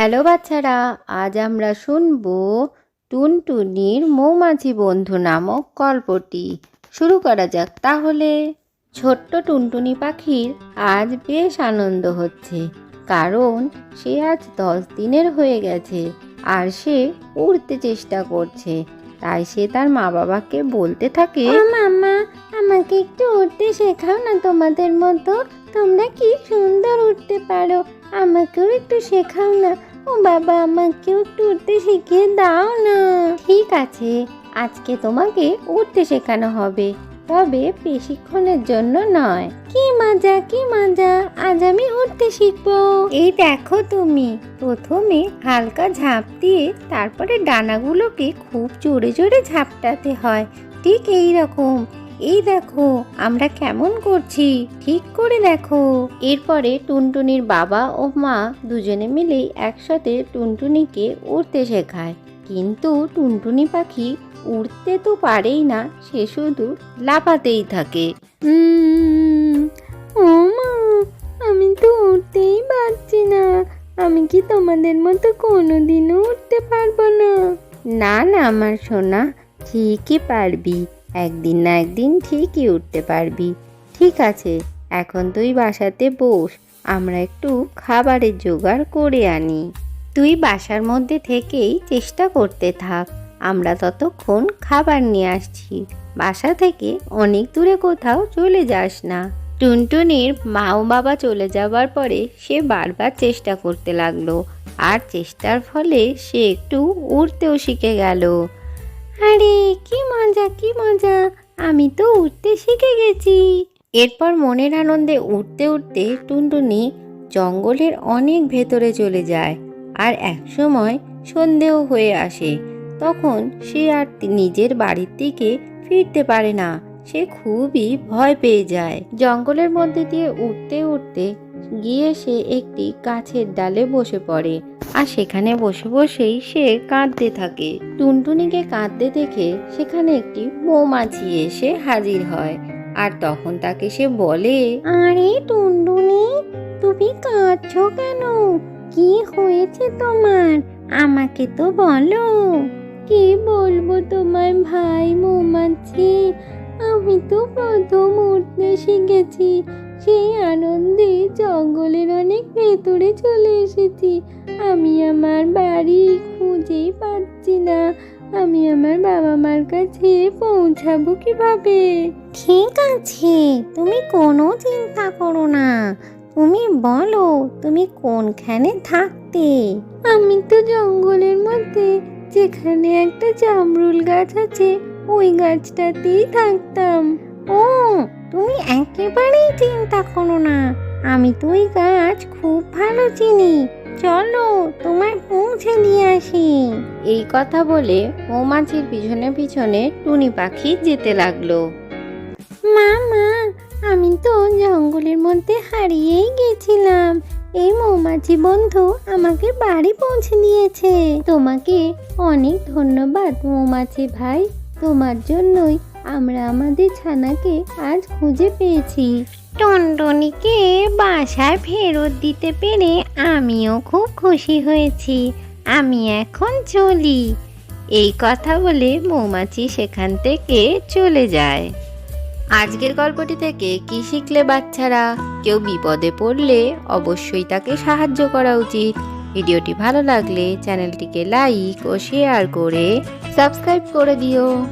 Hello বাচ্চারা, আজ আমরা শুনব টুনটুনির মৌমাছি বন্ধু নামক গল্পটি। শুরু করা যাক তাহলে। ছোট্ট টুনটুনি পাখির আজ বেশ আনন্দ হচ্ছে, কারণ সে আজ দশ দিনের হয়ে গেছে আর সে উড়তে চেষ্টা করছে। তাই সে তার মা বাবাকে বলতে থাকে মামা, আমাকে একটু উঠতে শেখাও না তোমাদের মতো। তোমরা কি সুন্দর উঠতে পারো, আমাকেও একটু শেখাও না। ও বাবা আমাকেও একটু উঠতে শিখিয়ে দাও না। ঠিক আছে, আজকে তোমাকে উঠতে শেখানো হবে, তবে বেশিক্ষণের জন্য নয়। কি মজা কি মজা, আজ আমি উঠতে শিখব। এই দেখো তুমি, প্রথমে হালকা ঝাঁপ দিয়ে তারপরে ডানাগুলোকে খুব জোরে জোরে ঝাপটাতে হয়, ঠিক এই রকম। এই দেখো আমরা কেমন করছি? ঠিক করে দেখো। এরপরে টুনটুনির বাবা ও মা দুজনে মিলেই একসাথে টুনটুনিকে উড়তে শেখায়। কিন্তু টুনটুনি পাখি উড়তে তো পারেই না সে শুধু লাফাতেই থাকে। ও মা আমি তো উঠতেই পারছি না। আমি কি তোমাদের মতো কোনোদিনও উঠতে পারব না? না না আমার সোনা ঠিকই পারবি। একদিন না একদিন ঠিকই উঠতে পারবি। ঠিক আছে, এখন তুই বাসাতে বস, আমরা একটু খাবারের জোগাড় করে আনি। তুই বাসার মধ্যে থেকেই চেষ্টা করতে থাক, আমরা ততক্ষণ খাবার নিয়ে আসছি। বাসা থেকে অনেক দূরে কোথাও চলে যাস না। টুনটুনির মা ও বাবা চলে যাবার পরে সে বারবার চেষ্টা করতে লাগল, আর চেষ্টার ফলে সে একটু উড়তেও শিখে গেল। আরে, কি মজা কি মজা। আমি তো উঠতে শিখে গেছি। এরপর মনের আনন্দে উঠতে উঠতে টুনটুনি জঙ্গলের অনেক ভেতরে চলে যায় আর একসময় সন্ধেও হয়ে আসে। তখন সে আর নিজের বাড়ির দিকে ফিরতে পারে না। সে খুবই ভয় পেয়ে যায়। জঙ্গলের মধ্যে দিয়ে উঠতে উঠতে গিয়ে সে একটি গাছের ডালে বসে পড়ে আর সেখানে বসে বসেই সে কাঁদতে থাকে। টুনটুনিকে কাঁদতে দেখে সেখানে একটি মৌমাছি এসে হাজির হয় আর তখন তাকে সে বলে, আরে টুনটুনি, তুমি কাঁদছো কেন? কি হয়েছে তোমার? আমাকে তো বলো। কি বলব তোমার ভাই মৌমাছি? আমি তো প্রথম উঠতে শিখেছি। সেই আনন্দে জঙ্গলের অনেক ভেতরে চলে এসেছি। আমি আমার বাড়ি খুঁজেই পাচ্ছি না। আমি আমার বাবা মার কাছে পৌঁছাবো কীভাবে? ঠিক আছে তুমি কোনো চিন্তা করো না। তুমি বলো তুমি কোনখানে থাকতে? আমি তো জঙ্গলের মধ্যে যেখানে একটা জামরুল গাছ আছে ওই গাছটাতেই থাকতাম। ও তুমি একেবারেই চিন্তা করো না। আমি তো ওই গাছ খুব ভালো চিনি। চলো তোমায় পৌঁছে দিয়ে আসি। এই কথা বলে মৌমাছির পিছনে পিছনে টুনি পাখি যেতে লাগল। মা মা আমি তো জঙ্গলের মধ্যে হারিয়েই গেছিলাম। এই মৌমাছি বন্ধু আমাকে বাড়ি পৌঁছে দিয়েছে। তোমাকে অনেক ধন্যবাদ মৌমাছি ভাই। তোমার জন্যই আমরা আমাদের ছানাকে আজ খুঁজে পেয়েছি। টনটনিকে বাসায় ফেরত দিতে পেরে আমিও খুব খুশি হয়েছি। আমি এখন চলি। এই কথা বলে মৌমাছি সেখান থেকে চলে যায়। আজকের গল্পটি থেকে কি শিখলে বাচ্চারা? কেউ বিপদে পড়লে অবশ্যই তাকে সাহায্য করা উচিত। ভিডিওটি ভালো লাগলে চ্যানেলটিকে লাইক ও শেয়ার করে সাবস্ক্রাইব করে দিও।